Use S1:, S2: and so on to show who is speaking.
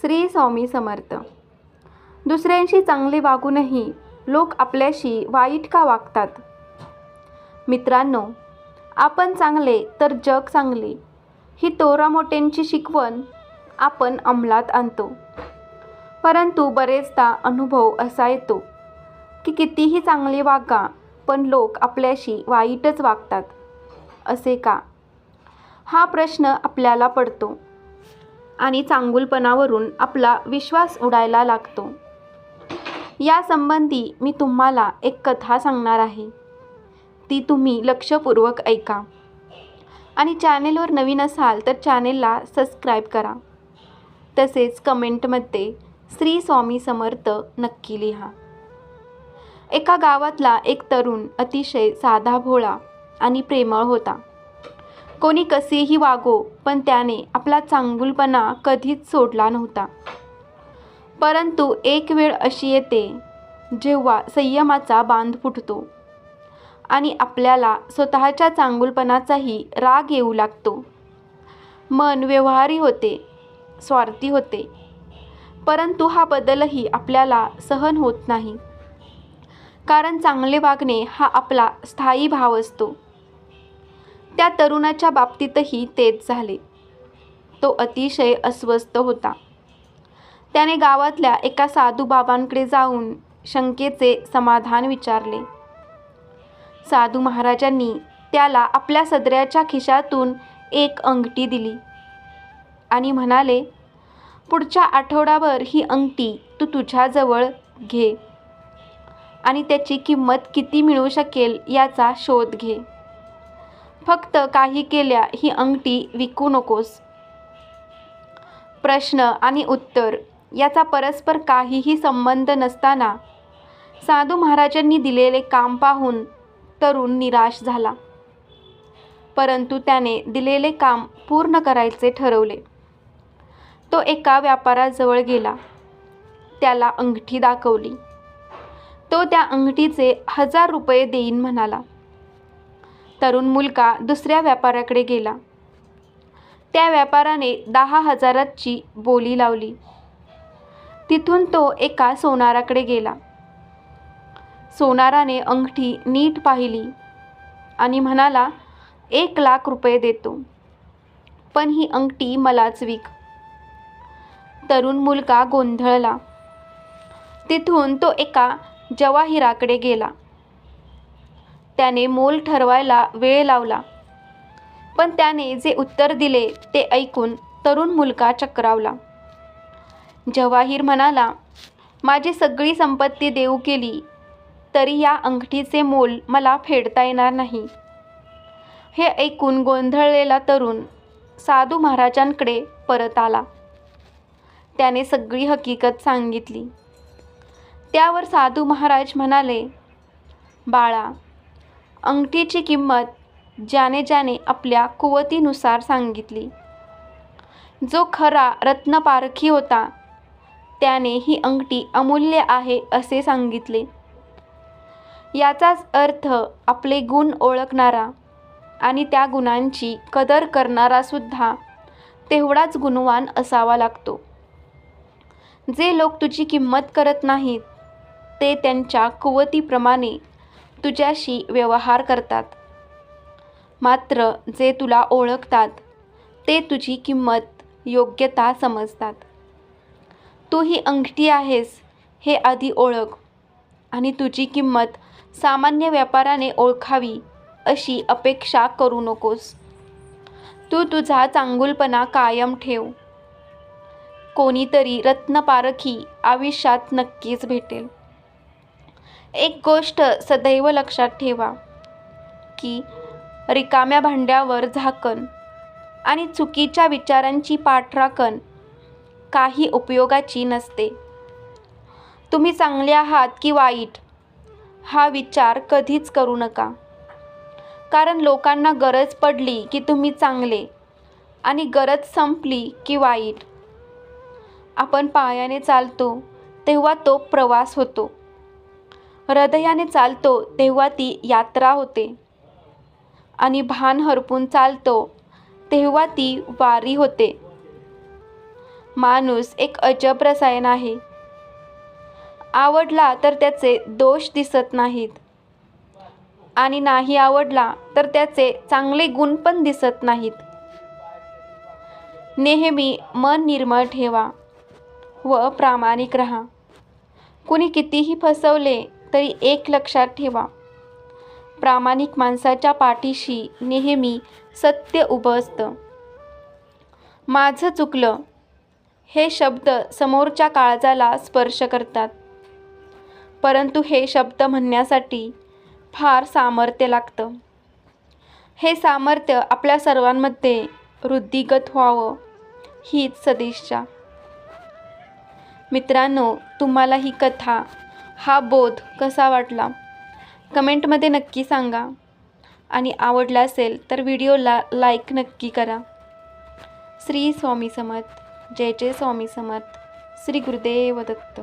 S1: श्री स्वामी समर्थ. दुसऱ्यांशी चांगले वागूनही लोक आपल्याशी वाईट का वागतात? मित्रांनो आपण चांगले तर जग चांगले. ही तोरामोट्यांची शिकवण आपण अंमलात आणतो. परंतु बरेचदा अनुभव असा येतो की कितीही चांगले वागा पण लोक आपल्याशी वाईटच वागतात. असे का? हा प्रश्न आपल्याला पडतो. आणि चांगुलपणावरून आपला विश्वास उडायला लागतो. यासंबंधी मी तुम्हाला एक कथा सांगणार आहे. ती तुम्ही लक्षपूर्वक ऐका. आणि चॅनेलवर नवीन असाल तर चॅनेलला सबस्क्राईब करा. तसेच कमेंटमध्ये श्री स्वामी समर्थ नक्की लिहा. एका गावातला एक तरुण अतिशय साधा भोळा आणि प्रेमळ होता. कोणी कसेही वागो पण त्याने आपला चांगुलपणा कधीच सोडला नव्हता. परंतु एक वेळ अशी येते जेव्हा संयमाचा बांध फुटतो आणि आपल्याला स्वतःच्या चांगुलपणाचाही राग येऊ लागतो. मन व्यवहारी होते स्वार्थी होते परंतु हा बदलही आपल्याला सहन होत नाही. कारण चांगले वागणे हा आपला स्थायी भाव असतो. त्या तरुणाच्या बाबतीतही तेच झाले. तो अतिशय अस्वस्थ होता. त्याने गावातल्या एका साधू बाबांकडे जाऊन शंकेचे समाधान विचारले. साधू महाराजांनी त्याला आपल्या सदऱ्याच्या खिशातून एक अंगठी दिली आणि म्हणाले पुढच्या आठवड्याभर ही अंगठी तू तुझ्याजवळ घे आणि त्याची किंमत किती मिळू शकेल याचा शोध घे. फक्त काही केल्या ही अंगठी विकू नकोस. प्रश्न आणि उत्तर याचा परस्पर काहीही संबंध नसताना साधू महाराजांनी दिलेले काम पाहून तरुण निराश झाला. परंतु त्याने दिलेले काम पूर्ण करायचे ठरवले. तो एका व्यापाराजवळ गेला. त्याला अंगठी दाखवली. तो त्या अंगठीचे हजार रुपये देईन म्हणाला. तरुण मुलगा दुसऱ्या व्यापाऱ्याकडे गेला. त्या व्यापाराने दहा हजाराची बोली लावली. तिथून तो एका सोनाराकडे गेला. सोनाराने अंगठी नीट पाहिली आणि म्हणाला एक लाख रुपये देतो. पण ही अंगठी मलाच विक. तरुण मुलगा गोंधळला. तिथून तो एका जवाहिराकडे गेला. त्याने मोल ठरवायला वेळ लावला. पण त्याने जे उत्तर दिले ते ऐकून तरुण मुलगा चक्रावला. जवाहीर म्हणाला माझी सगळी संपत्ती देऊ केली तरी या अंगठीचे मोल मला फेडता येणार नाही. हे ऐकून गोंधळलेला तरुण साधू महाराजांकडे परत आला. त्याने सगळी हकीकत सांगितली. त्यावर साधू महाराज म्हणाले बाळा अंगठीची किंमत ज्याने ज्याने आपल्या कुवतीनुसार सांगितली. जो खरा रत्नपारखी होता त्याने ही अंगठी अमूल्य आहे असे सांगितले. याचाच अर्थ आपले गुण ओळखणारा आणि त्या गुणांची कदर करणारा सुद्धा तेवढाच गुणवान असावा लागतो. जे लोक तुझी किंमत करत नाहीत ते त्यांच्या कुवतीप्रमाणे तुझ्याशी व्यवहार करतात. मात्र जे तुला ओळखतात ते तुझी किंमत योग्यता समजतात. तू ही अंगठी आहेस हे आधी ओळख. आणि तुझी किंमत सामान्य व्यापाराने ओळखावी अशी अपेक्षा करू नकोस. तू तुझा चांगुलपणा कायम ठेव. कोणीतरी रत्नपारखी आयुष्यात नक्कीच भेटेल. एक गोष्ट सदैव लक्षात ठेवा की रिकाम्या भांड्यावर झाकण आणि चुकीच्या विचारांची पाठराखण काही उपयोगाची नसते. तुम्ही चांगले आहात की वाईट हा विचार कधीच करू नका. कारण लोकांना गरज पडली की तुम्ही चांगले आणि गरज संपली की वाईट. आपण पायाने चालतो तेव्हा तो प्रवास होतो. हृदयाने चालतो तेव्हा ती यात्रा होते. आणि भान हरपून चालतो तेव्हा ती वारी होते. माणूस एक अजब रसायन आहे. आवडला तर त्याचे दोष दिसत नाहीत. आणि नाही आवडला तर त्याचे चांगले गुण पण दिसत नाहीत. नेहमी मन निर्मळ ठेवा व प्रामाणिक राहा. कुणी कितीही फसवले तरी एक लक्षात ठेवा. प्रामाणिक माणसाच्या पाठीशी नेहमी सत्य उभं असतं. माझं चुकलं हे शब्द समोरच्या काळजाला स्पर्श करतात. परंतु हे शब्द म्हणण्यासाठी फार सामर्थ्य लागतं. हे सामर्थ्य आपल्या सर्वांमध्ये वृद्धिगत व्हावं हीच सदिच्छा. मित्रांनो तुम्हाला ही कथा हा बोध कसा वाटला? कमेंटमध्ये नक्की सांगा. आणि आवडला असेल तर व्हिडिओला लाईक नक्की करा. श्री स्वामी समर्थ. जय जय स्वामी समर्थ. श्री गुरुदेव दत्त.